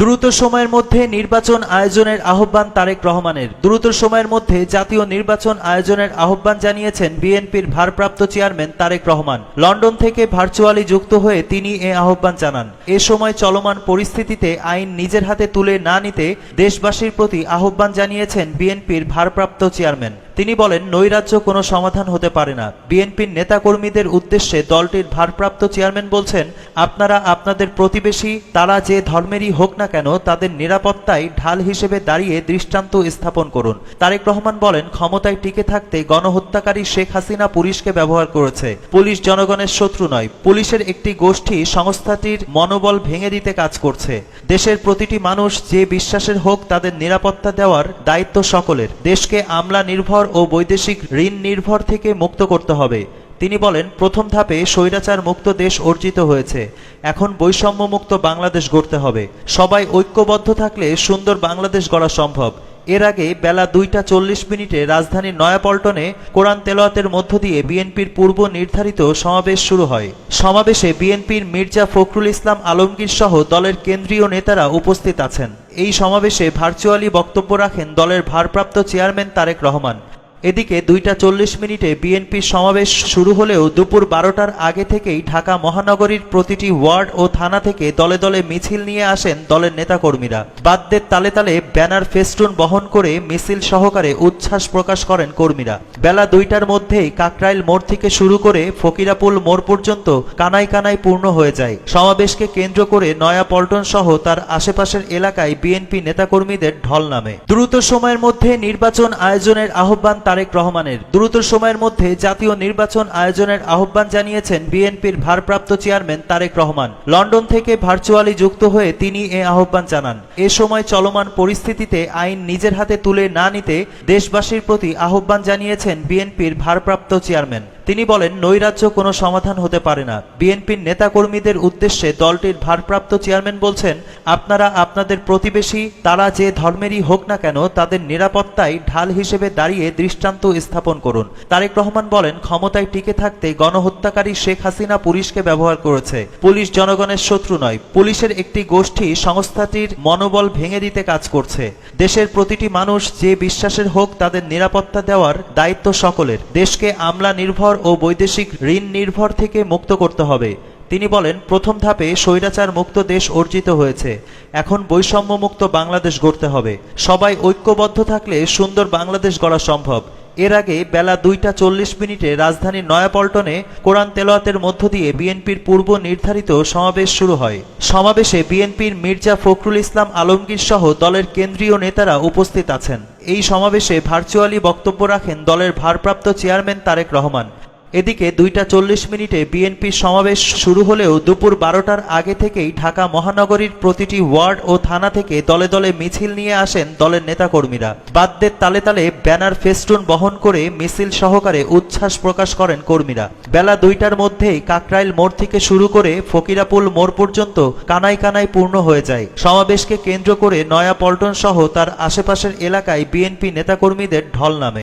দ্রুত সময়ের মধ্যে নির্বাচন আয়োজনের আহ্বান তারেক রহমানের। দ্রুত সময়ের মধ্যে জাতীয় নির্বাচন আয়োজনের আহ্বান জানিয়েছেন বিএনপির ভারপ্রাপ্ত চেয়ারম্যান তারেক রহমান। লন্ডন থেকে ভার্চুয়ালি যুক্ত হয়ে তিনি এ আহ্বান জানান। এ সময় চলমান পরিস্থিতিতে আইন নিজের হাতে তুলে না নিতে দেশবাসীর প্রতি আহ্বান জানিয়েছেন বিএনপির ভারপ্রাপ্ত চেয়ারম্যান। তিনি বলেন, নৈরাজ্য কোনো সমাধান হতে পারে না। বিএনপির নেতাকর্মীদের উদ্দেশ্যে দলটির ভারপ্রাপ্ত চেয়ারম্যান বলছেন, আপনারা আপনাদের প্রতিবেশী, তারা যে ধর্মেরই হোক না কেন, তাদের নিরাপত্তায় ঢাল হিসেবে দাঁড়িয়ে দৃষ্টান্ত স্থাপন করুন। তারেক রহমান বলেন, ক্ষমতায় টিকে থাকতে গণহত্যাকারী শেখ হাসিনা পুলিশকে ব্যবহার করেছে। পুলিশ জনগণের শত্রু নয়, পুলিশের একটি গোষ্ঠী সংস্থাটির মনোবল ভেঙে দিতে কাজ করছে। দেশের প্রতিটি মানুষ যে বিশ্বাসের হোক, তাদের নিরাপত্তা দেওয়ার দায়িত্ব সকলের। দেশকে আমলা নির্ভর ও বৈদেশিক ঋণ নির্ভর থেকে মুক্ত করতে হবে। তিনি বলেন, প্রথম ধাপে স্বৈরাচার মুক্ত দেশ অর্জিত হয়েছে। এখন বৈষম্য মুক্ত বাংলাদেশ গড়তে হবে। সবাই ঐক্যবদ্ধ থাকলে সুন্দর বাংলাদেশ গড়া সম্ভব। এর আগে বেলা দুইটা চল্লিশ মিনিটে রাজধানীর নয়াপল্টনে কোরআন তেলাওয়াতের মধ্য দিয়ে বিএনপির পূর্ব নির্ধারিত সমাবেশ শুরু হয়। সমাবেশে বিএনপির মির্জা ফখরুল ইসলাম আলমগীর সহ দলের কেন্দ্রীয় নেতারা উপস্থিত আছেন। এই সমাবেশে ভার্চুয়ালি বক্তব্য রাখেন দলের ভারপ্রাপ্ত চেয়ারম্যান তারেক রহমান। এদিকে দুইটা চল্লিশ মিনিটে বিএনপির সমাবেশ শুরু হলেও দুপুর বারোটার আগে থেকেই ঢাকা মহানগরীর প্রতিটি ওয়ার্ড ও থানা থেকে দলে দলে মিছিল নিয়ে আসেন দলের নেতাকর্মীরা। বাদ্যের তালে তালে ব্যানার ফেস্টুন বহন করে মিছিল সহকারে উচ্ছ্বাস প্রকাশ করেন কর্মীরা। বেলা দুইটার মধ্যেই কাকরাইল মোড় থেকে শুরু করে ফকিরাপুল মোড় পর্যন্ত কানাই কানাই পূর্ণ হয়ে যায়। সমাবেশকে কেন্দ্র করে নয়া পল্টন সহ তার আশেপাশের এলাকায় বিএনপি নেতাকর্মীদের ঢল নামে। দ্রুত সময়ের মধ্যে নির্বাচন আয়োজনের আহ্বান তারেক রহমানের। দ্রুত সময়ের মধ্যে জাতীয় নির্বাচন আয়োজনের আহ্বান জানিয়েছেন বিএনপির ভারপ্রাপ্ত চেয়ারম্যান তারেক রহমান। লন্ডন থেকে ভার্চুয়ালি যুক্ত হয়ে তিনি এ আহ্বান জানান। এ সময় চলমান পরিস্থিতিতে আইন নিজের হাতে তুলে না নিতে দেশবাসীর প্রতি আহ্বান জানিয়েছেন বিএনপির ভারপ্রাপ্ত চেয়ারম্যান। তিনি বলেন, নৈরাজ্য কোনো সমাধান হতে পারে না। বিএনপির নেতাকর্মীদের উদ্দেশ্যে দলটির ভারপ্রাপ্ত চেয়ারম্যান বলছেন, আপনারা আপনাদের প্রতিবেশী, তারা যে ধর্মেরই হোক না কেন, তাদের নিরাপত্তায় ঢাল হিসেবে দাঁড়িয়ে দৃষ্টান্ত স্থাপন করুন। তারেক রহমান বলেন, ক্ষমতায় টিকে থাকতে গণহত্যাকারী শেখ হাসিনা পুলিশকে ব্যবহার করেছে। পুলিশ জনগণের শত্রু নয়, পুলিশের একটি গোষ্ঠী সংস্থাটির মনোবল ভেঙে দিতে কাজ করছে। দেশের প্রতিটি মানুষ যে বিশ্বাসের হোক, তাদের নিরাপত্তা দেওয়ার দায়িত্ব সকলের। দেশকে আমলা নির্ভর ও বৈদেশিক ঋণ নির্ভর থেকে মুক্ত করতে হবে। তিনি বলেন, প্রথম ধাপে স্বৈরাচার মুক্ত দেশ অর্জিত হয়েছে। এখন বৈষম্য মুক্ত বাংলাদেশ গড়তে হবে। সবাই ঐক্যবদ্ধ থাকলে সুন্দর বাংলাদেশ গড়া সম্ভব। এর আগে বেলা দুইটা চল্লিশ মিনিটে রাজধানীর নয়াপল্টনে কোরআন তেলাওয়াতের মধ্য দিয়ে বিএনপির পূর্ব নির্ধারিত সমাবেশ শুরু হয়। সমাবেশে বিএনপির মির্জা ফখরুল ইসলাম আলমগীর সহ দলের কেন্দ্রীয় নেতারা উপস্থিত আছেন। এই সমাবেশে ভার্চুয়ালি বক্তব্য রাখেন দলের ভারপ্রাপ্ত চেয়ারম্যান তারেক রহমান। এদিকে দুইটা চল্লিশ মিনিটে বিএনপির সমাবেশ শুরু হলেও দুপুর বারোটার আগে থেকেই ঢাকা মহানগরীর প্রতিটি ওয়ার্ড ও থানা থেকে দলে দলে মিছিল নিয়ে আসেন দলের নেতাকর্মীরা। বাদ্যের তালে তালে ব্যানার ফেস্টুন বহন করে মিছিল সহকারে উচ্ছ্বাস প্রকাশ করেন কর্মীরা। বেলা দুইটার মধ্যেই কাকরাইল মোড় থেকে শুরু করে ফকিরাপুল মোড় পর্যন্ত কানাই কানাই পূর্ণ হয়ে যায়। সমাবেশকে কেন্দ্র করে নয়া পল্টন সহ তার আশেপাশের এলাকায় বিএনপি নেতাকর্মীদের ঢল নামে।